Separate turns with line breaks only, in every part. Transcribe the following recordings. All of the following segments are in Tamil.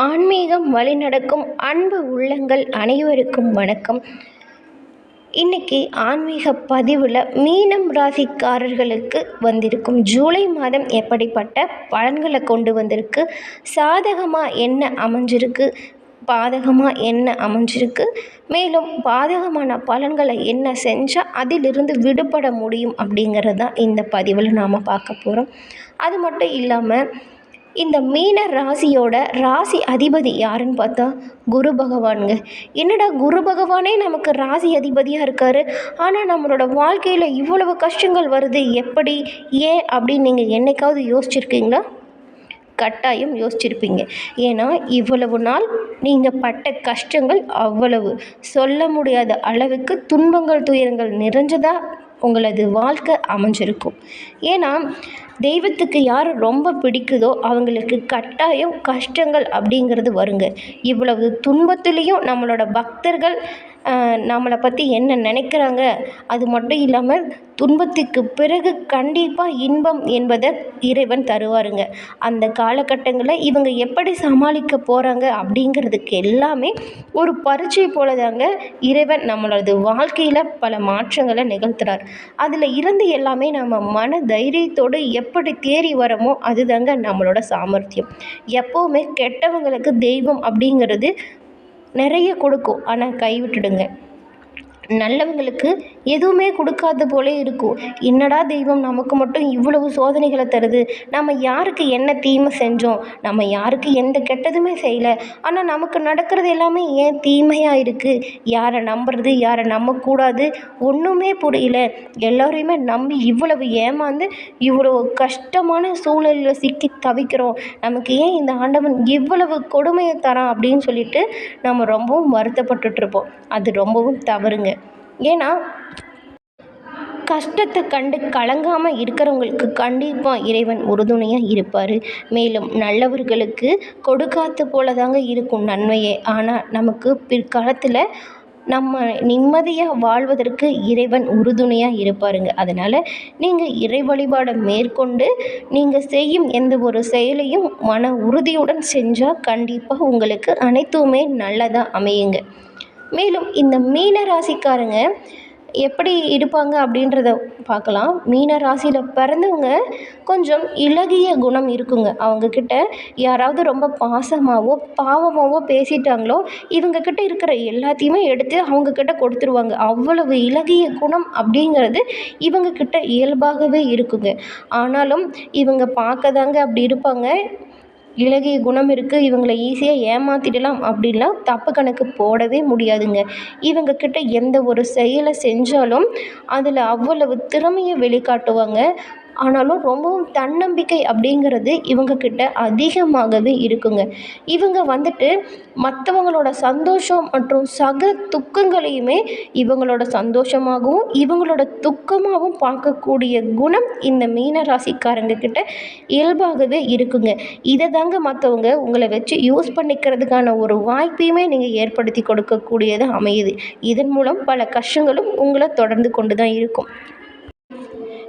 ஆன்மீகம் வழிநடக்கும் அன்பு உள்ளங்கள் அனைவருக்கும் வணக்கம். இன்னைக்கு ஆன்மீக பதிவில் மீனம் ராசிக்காரர்களுக்கு வந்திருக்கும் ஜூலை மாதம் எப்படிப்பட்ட பலன்களை கொண்டு வந்திருக்கு? சாதகமாக என்ன அமைஞ்சிருக்கு? பாதகமாக என்ன அமைஞ்சிருக்கு? மேலும் பாதகமான பலன்களை என்ன செஞ்சால் அதிலிருந்து விடுபட முடியும் அப்படிங்கிறது தான் இந்த பதிவில் நாம் பார்க்க போகிறோம் அது மட்டும் இல்லாமல் இந்த மீன ராசியோட ராசி அதிபதி யாருன்னு பார்த்தா குரு பகவானுங்க. என்னடா குரு பகவானே நமக்கு ராசி அதிபதியாக இருக்கார்? ஆனால் நம்மளோட வாழ்க்கையில் இவ்வளவு கஷ்டங்கள் வருது எப்படி ஏன் அப்படின்னு நீங்கள் என்னைக்காவது யோசிச்சிருக்கீங்களா? கட்டாயம் யோசிச்சிருப்பீங்க. ஏன்னா இவ்வளவு நாள் நீங்கள் பட்ட கஷ்டங்கள் அவ்வளவு. சொல்ல முடியாத அளவுக்கு துன்பங்கள் துயரங்கள் நிறைஞ்சதாக உங்களது வாழ்க்கை அமைஞ்சிருக்கும். ஏன்னா தெய்வத்துக்கு யார் ரொம்ப பிடிக்குதோ அவங்களுக்கு கட்டாயம் கஷ்டங்கள் அப்படிங்கிறது வருங்க. இவ்வளவு துன்பத்துலேயும் நம்மளோட பக்தர்கள் நம்மளை பற்றி என்ன நினைக்கிறாங்க? அது மட்டும் இல்லாமல் துன்பத்துக்கு பிறகு கண்டிப்பாக இன்பம் என்பதை இறைவன் தருவாருங்க. அந்த காலகட்டங்களில் இவங்க எப்படி சமாளிக்க போகிறாங்க அப்படிங்கிறதுக்கு எல்லாமே ஒரு பரீட்சை போல தாங்க இறைவன் நம்மளது வாழ்க்கையில் பல மாற்றங்களை நிகழ்த்துறார். அதில் இருந்து எல்லாமே நம்ம மன தைரியத்தோடு எப்படி தேறி வரமோ அதுதாங்க நம்மளோட சாமர்த்தியம். எப்போவுமே கெட்டவங்களுக்கு தெய்வம் அப்படிங்கிறது நிறைய கொடுக்கும். ஆனால் கைவிட்டுடுங்க. நல்லவங்களுக்கு எதுவுமே கொடுக்காத போலே இருக்கும். என்னடா தெய்வம் நமக்கு மட்டும் இவ்வளவு சோதனைகளை தருது. நம்ம யாருக்கு என்ன தீமை செஞ்சோம்? நம்ம யாருக்கு எந்த கெட்டதுமே செய்யலை. ஆனால் நமக்கு நடக்கிறது எல்லாமே ஏன் தீமையாக இருக்குது யாரை நம்புறது யாரை நம்பக்கூடாது? ஒன்றுமே புரியல. எல்லோரையுமே நம்பி இவ்வளவு ஏமாந்து இவ்வளோ கஷ்டமான சூழலில் சிக்கி தவிக்கிறோம். நமக்கு ஏன் இந்த ஆண்டவன் இவ்வளவு கொடுமையை தரான் அப்படின்னு சொல்லிட்டு நம்ம ரொம்பவும் வருத்தப்பட்டுட்ருப்போம் அது ரொம்பவும் தவறுங்க. ஏன்னா கஷ்டத்தை கண்டு கலங்காமல் இருக்கிறவங்களுக்கு கண்டிப்பாக இறைவன் உறுதுணையாக இருப்பார். மேலும் நல்லவர்களுக்கு கொடுக்காத்து போல தாங்க இருக்கும் நன்மையே. ஆனால் நமக்கு பிற்காலத்தில் நம்ம நிம்மதியாக வாழ்வதற்கு இறைவன் உறுதுணையாக இருப்பாருங்க. அதனால் நீங்கள் இறை வழிபாடை மேற்கொண்டு நீங்கள் செய்யும் எந்த ஒரு செயலையும் மன உறுதியுடன் செஞ்சால் கண்டிப்பாக உங்களுக்கு அனைத்துமே நல்லதாக அமையுங்க. மேலும் இந்த மீன ராசிக்காரங்க எப்படி இருப்பாங்க அப்படின்றத பார்க்கலாம். மீன ராசியில் பிறந்தவங்க கொஞ்சம் இலகிய குணம் இருக்குங்க. அவங்கக்கிட்ட யாராவது ரொம்ப பாசமாகவோ பாவமாகவோ பேசிட்டாங்களோ இவங்கக்கிட்ட இருக்கிற எல்லாத்தையுமே எடுத்து அவங்கக்கிட்ட கொடுத்துருவாங்க. அவ்வளவு இலகிய குணம் அப்படிங்கிறது இவங்கக்கிட்ட இயல்பாகவே இருக்குங்க. ஆனாலும் இவங்க பார்க்க தாங்க அப்படி இருப்பாங்க. இளகிய குணம் இருக்குது இவங்களை ஈஸியாக ஏமாற்றிடலாம் அப்படின்லாம் தப்பு கணக்கு போடவே முடியாதுங்க. இவங்கக்கிட்ட எந்த ஒரு செயலை செஞ்சாலும் அதில் அவ்வளவு திறமையை வெளிக்காட்டுவாங்க. ஆனாலும் ரொம்பவும் தன்னம்பிக்கை அப்படிங்கிறது இவங்கக்கிட்ட அதிகமாகவே இருக்குங்க. இவங்க வந்துட்டு மற்றவங்களோட சந்தோஷம் மற்றும் சக துக்கங்களையுமே இவங்களோட சந்தோஷமாகவும் இவங்களோட துக்கமாகவும் பார்க்கக்கூடிய குணம் இந்த மீன ராசிக்காரங்க கிட்ட இயல்பாகவே இருக்குங்க. இதை தாங்க மற்றவங்க உங்களை வச்சு யூஸ் பண்ணிக்கிறதுக்கான ஒரு வாய்ப்பையுமே நீங்கள் ஏற்படுத்தி கொடுக்கக்கூடியதாக அமையுது. இதன் மூலம் பல கஷ்டங்களும் உங்களை தொடர்ந்து கொண்டு தான் இருக்கும்.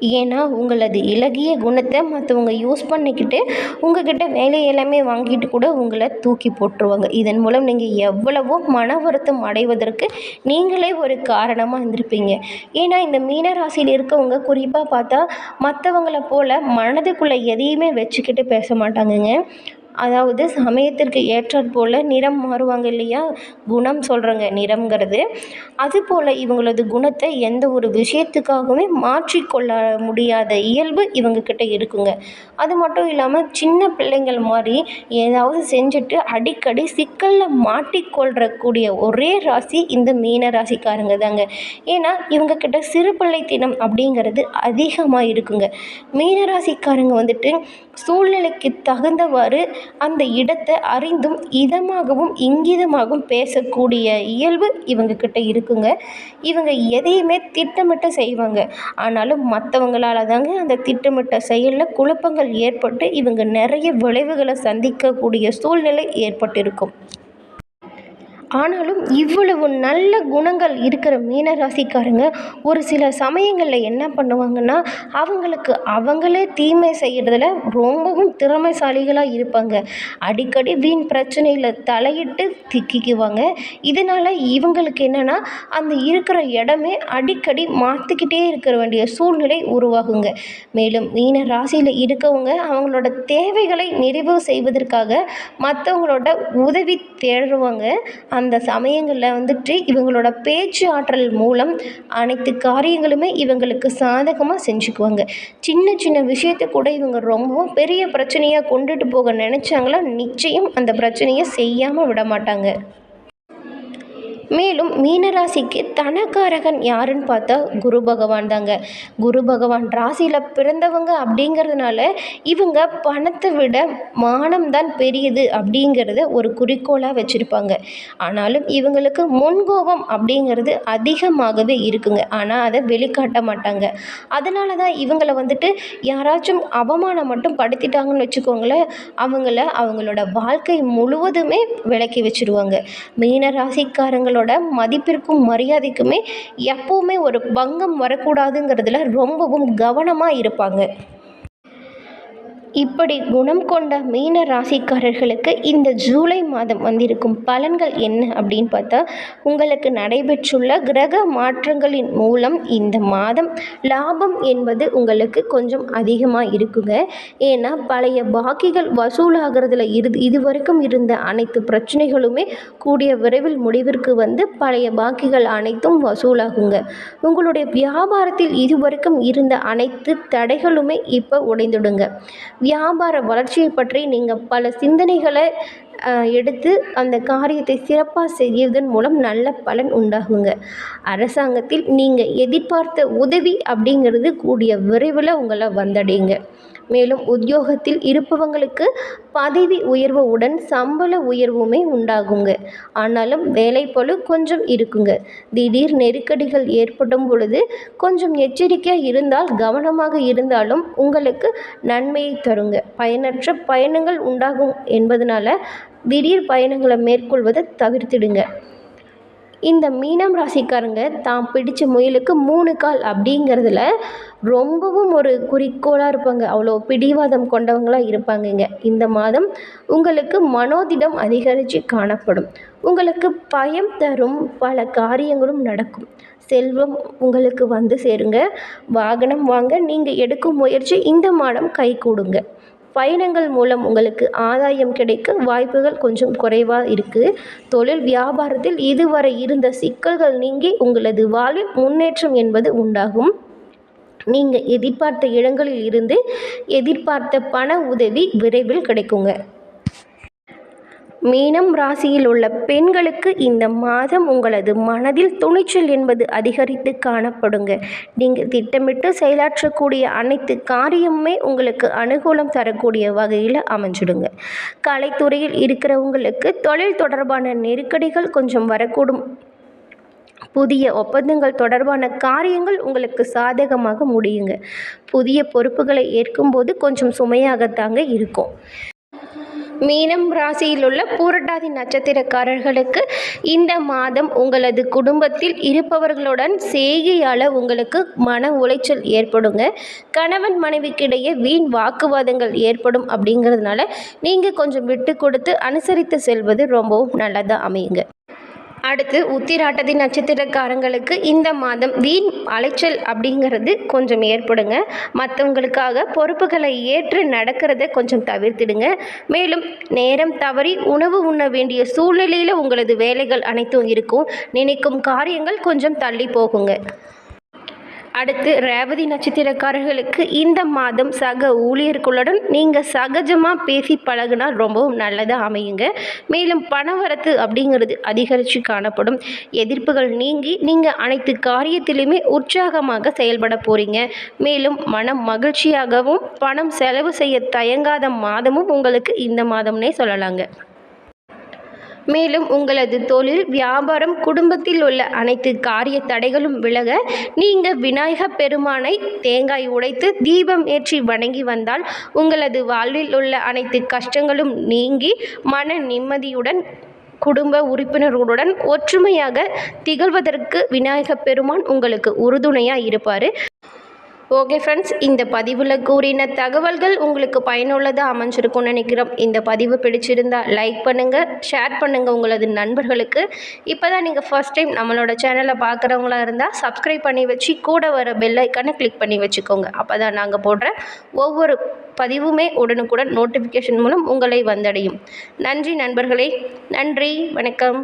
ஏன்னா உங்களது இலகிய குணத்தை மற்றவங்க யூஸ் பண்ணிக்கிட்டு உங்கக்கிட்ட வேலை எல்லாமே வாங்கிட்டு கூட உங்களை தூக்கி போட்டுருவாங்க. இதன் மூலம் நீங்கள் எவ்வளவோ மன வருத்தம் அடைவதற்கு நீங்களே ஒரு காரணமாக இருந்திருப்பீங்க. ஏன்னா இந்த மீனராசியில் இருக்கவங்க குறிப்பாக பார்த்தா மற்றவங்கள போல் மனதுக்குள்ளே எதையுமே வச்சுக்கிட்டு பேச மாட்டாங்கங்க. அதாவது சமயத்திற்கு ஏற்றாற் போல் நிறம் மாறுவாங்க இல்லையா? குணம் சொல்கிறேங்க நிறம்ங்கிறது. அதுபோல் இவங்களது குணத்தை எந்த ஒரு விஷயத்துக்காகவுமே மாற்றிக்கொள்ள முடியாத இயல்பு இவங்கக்கிட்ட இருக்குங்க. அது மட்டும் இல்லாமல் சின்ன பிள்ளைங்கள் மாதிரி ஏதாவது செஞ்சுட்டு அடிக்கடி சிக்கலில் மாட்டிக்கொள்றக்கூடிய ஒரே ராசி இந்த மீன ராசிக்காரங்க தாங்க. ஏன்னா இவங்கக்கிட்ட சிறு பிள்ளைத்தனம் அப்படிங்கிறது அதிகமாக இருக்குங்க. மீன ராசிக்காரங்க வந்துட்டு சூழ்நிலைக்கு தகுந்தவாறு அந்த இடத்தை அறிந்தும் இதமாகவும் இங்கிதமாகவும் பேசக்கூடிய இயல்பு இவங்கக்கிட்ட இருக்குங்க. இவங்க எதையுமே திட்டமிட்டு செய்வாங்க. ஆனாலும் மற்றவங்களால தாங்க அந்த திட்டமிட்ட செயலில் குழப்பங்கள் ஏற்பட்டு இவங்க நிறைய விளைவுகளை சந்திக்கக்கூடிய சூழ்நிலை ஏற்பட்டிருக்கும். ஆனாலும் இவ்வளவு நல்ல குணங்கள் இருக்கிற மீனராசிக்காரங்க ஒரு சில சமயங்களில் என்ன பண்ணுவாங்கன்னா அவங்களுக்கு அவங்களே தீமை செய்கிறதுல ரொம்பவும் திறமைசாலிகளாக இருப்பாங்க. அடிக்கடி வீண் பிரச்சனையில் தலையிட்டு திக்கிக்குவாங்க. இதனால் இவங்களுக்கு என்னென்னா அந்த இருக்கிற இடமே அடிக்கடி மாற்றிக்கிட்டே இருக்கிற வேண்டிய சூழ்நிலை உருவாகுங்க. மேலும் மீன ராசியில் இருக்கவங்க அவங்களோட தேவைகளை நிறைவு செய்வதற்காக மற்றவங்களோட உதவி தேடுவாங்க. அந்த சமயங்களில் வந்துட்டு இவங்களோட பேச்சு ஆற்றல் மூலம் அனைத்து காரியங்களுமே இவங்களுக்கு சாதகமாக செஞ்சுக்குவாங்க. சின்ன சின்ன விஷயத்தை கூட இவங்க ரொம்பவும் பெரிய பிரச்சனையாக கொண்டுட்டு போக நினச்சாங்களா நிச்சயம் அந்த பிரச்சனையை செய்யாமல் விட மாட்டாங்க. மேலும் மீனராசிக்கு தனக்காரகன் யாருன்னு பார்த்தா குரு பகவான் தாங்க. குரு பகவான் ராசியில் பிறந்தவங்க அப்படிங்கிறதுனால இவங்க பணத்தை விட மானம் தான் பெரியது அப்படிங்கிறத ஒரு குறிக்கோளாக வச்சுருப்பாங்க. ஆனாலும் இவங்களுக்கு முன்கோபம் அப்படிங்கிறது அதிகமாகவே இருக்குங்க. ஆனால் அதை வெளிக்காட்ட மாட்டாங்க. அதனால தான் இவங்களை வந்துட்டு யாராச்சும் அவமானம் மட்டும் படுத்திட்டாங்கன்னு வச்சுக்கோங்களேன் அவங்கள அவங்களோட வாழ்க்கை முழுவதுமே விளக்கி வச்சுருவாங்க. மீன ராசிக்காரங்களோட மதிப்பிற்கும் மரியாதைக்குமே எப்போவுமே ஒரு பங்கம் வரக்கூடாதுங்கிறதுல ரொம்பவும் கவனமாக இருப்பாங்க. இப்படி குணம் கொண்ட மீன ராசிக்காரர்களுக்கு இந்த ஜூலை மாதம் வந்திருக்கும் பலன்கள் என்ன அப்படின்னு பார்த்தா உங்களுக்கு நடைபெற்றுள்ள கிரக மாற்றங்களின் மூலம் இந்த மாதம் லாபம் என்பது உங்களுக்கு கொஞ்சம் அதிகமாக இருக்குங்க. ஏன்னா பழைய பாக்கிகள் வசூலாகிறதுல இரு இது வரைக்கும் இருந்த அனைத்து பிரச்சனைகளுமே கூடிய விரைவில் முடிவிற்கு வந்து பழைய பாக்கிகள் அனைத்தும் வசூலாகுங்க. உங்களுடைய வியாபாரத்தில் இதுவரைக்கும் இருந்த அனைத்து தடைகளுமே இப்போ உடைந்துடுங்க. வியாபார வளர்ச்சியை பற்றி நீங்கள் பல சிந்தனைகளை எடுத்து அந்த காரியத்தை சிறப்பாக செய்வதன் மூலம் நல்ல பலன் உண்டாகுங்க. அரசாங்கத்தில் நீங்கள் எதிர்பார்த்த உதவி அப்படிங்கிறது கூடிய விரைவில் உங்களை வந்தடையுங்க. மேலும் உத்தியோகத்தில் இருப்பவங்களுக்கு பதவி உயர்வுடன் சம்பள உயர்வுமே உண்டாகுங்க. ஆனாலும் வேலை போல கொஞ்சம் இருக்குங்க. திடீர் நெருக்கடிகள் ஏற்படும் பொழுது கொஞ்சம் எச்சரிக்கையாக இருந்தால் கவனமாக இருந்தாலும் உங்களுக்கு நன்மையை தருங்க. பயனற்ற பயணங்கள் உண்டாகும் என்பதனால திடீர் பயணங்களை மேற்கொள்வதை தவிர்த்திடுங்க. இந்த மீனம் ராசிக்காரங்க தாம் பிடிச்ச முயலுக்கு மூணு கால் அப்படிங்கிறதுல ரொம்பவும் ஒரு குறிக்கோளாக இருப்பாங்க. அவ்வளோ பிடிவாதம் கொண்டவங்களாக இருப்பாங்கங்க. இந்த மாதம் உங்களுக்கு மனோதிடம் அதிகரித்து காணப்படும். உங்களுக்கு பயம் தரும் பல காரியங்களும் நடக்கும். செல்வம் உங்களுக்கு வந்து சேருங்க. வாகனம் வாங்க நீங்கள் எடுக்கும் முயற்சி இந்த மாதம் கை கூடுங்க பயணங்கள் மூலம் உங்களுக்கு ஆதாயம் கிடைக்க வாய்ப்புகள் கொஞ்சம் குறைவாக இருக்குது தொழில் வியாபாரத்தில் இதுவரை இருந்த சிக்கல்கள் நீங்கி உங்களது வாழ்வில் முன்னேற்றம் என்பது உண்டாகும். நீங்கள் எதிர்பார்த்த இடங்களில் இருந்து எதிர்பார்த்த பண உதவி விரைவில் கிடைக்குங்க. மீனம் ராசியில் உள்ள பெண்களுக்கு இந்த மாதம் உங்களது மனதில் துணிச்சல் என்பது அதிகரித்து காணப்படுங்க. நீங்கள் திட்டமிட்டு செயலாற்றக்கூடிய அனைத்து காரியமுமே உங்களுக்கு அனுகூலம் தரக்கூடிய வகையில் அமைஞ்சிடுங்க. கலைத்துறையில் இருக்கிறவங்களுக்கு தொழில் தொடர்பான நெருக்கடிகள் கொஞ்சம் வரக்கூடும். புதிய ஒப்பந்தங்கள் தொடர்பான காரியங்கள் உங்களுக்கு சாதகமாக முடியுங்க. புதிய பொறுப்புகளை ஏற்கும்போது கொஞ்சம் சுமையாகத்தாங்க இருக்கும். மீனம் ராசியில் உள்ள பூரட்டாதி நட்சத்திரக்காரர்களுக்கு இந்த மாதம் உங்களது குடும்பத்தில் இருப்பவர்களுடன் செய்கையால் உங்களுக்கு மன உளைச்சல் ஏற்படுங்க. கணவன் மனைவிக்கிடையே வீண் வாக்குவாதங்கள் ஏற்படும் அப்படிங்கிறதுனால நீங்கள் கொஞ்சம் விட்டு கொடுத்து அனுசரித்து செல்வது ரொம்பவும் நல்லதாக அமையுங்க. அடுத்து உத்திராட்டதி நட்சத்திரக்காரங்களுக்கு இந்த மாதம் வீண் அலைச்சல் அப்படிங்கிறது கொஞ்சம் ஏற்படுங்க. மற்றவங்களுக்காக பொறுப்புகளை ஏற்று நடக்கிறத கொஞ்சம் தவிர்த்திடுங்க. மேலும் நேரம் தவறி உணவு உண்ண வேண்டிய சூழ்நிலையில் உங்களது வேலைகள் அனைத்தும் இருக்கும். நினைக்கும் காரியங்கள் கொஞ்சம் தள்ளி போகுங்க. அடுத்து ரேவதி நட்சத்திரக்காரர்களுக்கு இந்த மாதம் சக ஊழியர்களுடன் நீங்கள் சகஜமாக பேசி பழகுனா ரொம்பவும் நல்லதாக அமையுங்க. மேலும் பணவரத்து அப்படிங்கிறது அதிகரித்து காணப்படும். எதிர்ப்புகள் நீங்கி நீங்கள் அனைத்து காரியத்திலுமே உற்சாகமாக செயல்பட போகிறீங்க மேலும் மனம் மகிழ்ச்சியாகவும் பணம் செலவு செய்ய தயங்காத மாதமும் உங்களுக்கு இந்த மாதம்னே சொல்லலாங்க. மேலும் உங்களது தொழில் வியாபாரம் குடும்பத்தில் உள்ள அனைத்து காரிய தடைகளும் விலக நீங்கள் விநாயகப் பெருமானை தேங்காய் உடைத்து தீபம் ஏற்றி வணங்கி வந்தால் உங்களது வாழ்வில் உள்ள அனைத்து கஷ்டங்களும் நீங்கி மன நிம்மதியுடன் குடும்ப உறுப்பினர்களுடன் ஒற்றுமையாக திகழ்வதற்கு விநாயகப் பெருமான் உங்களுக்கு உறுதுணையாக இருப்பார். ஓகே ஃப்ரெண்ட்ஸ் இந்த பதிவில் கூறின தகவல்கள் உங்களுக்கு பயனுள்ளதாக அமைஞ்சிருக்கும்னு நினைக்கிறோம். இந்த பதிவு பிடிச்சிருந்தா லைக் பண்ணுங்கள் ஷேர் பண்ணுங்கள் உங்களது நண்பர்களுக்கு. இப்போ தான் நீங்கள் ஃபஸ்ட் டைம் நம்மளோட சேனலை பார்க்குறவங்களா இருந்தால் சப்ஸ்கிரைப் பண்ணி வச்சு கூட வர பெல்லைக்கானை கிளிக் பண்ணி வச்சுக்கோங்க. அப்போ தான் நாங்கள் போடுற ஒவ்வொரு பதிவுமே உடனுக்குடன் நோட்டிஃபிகேஷன் மூலம் உங்களை வந்தடையும். நன்றி நண்பர்களே. நன்றி. வணக்கம்.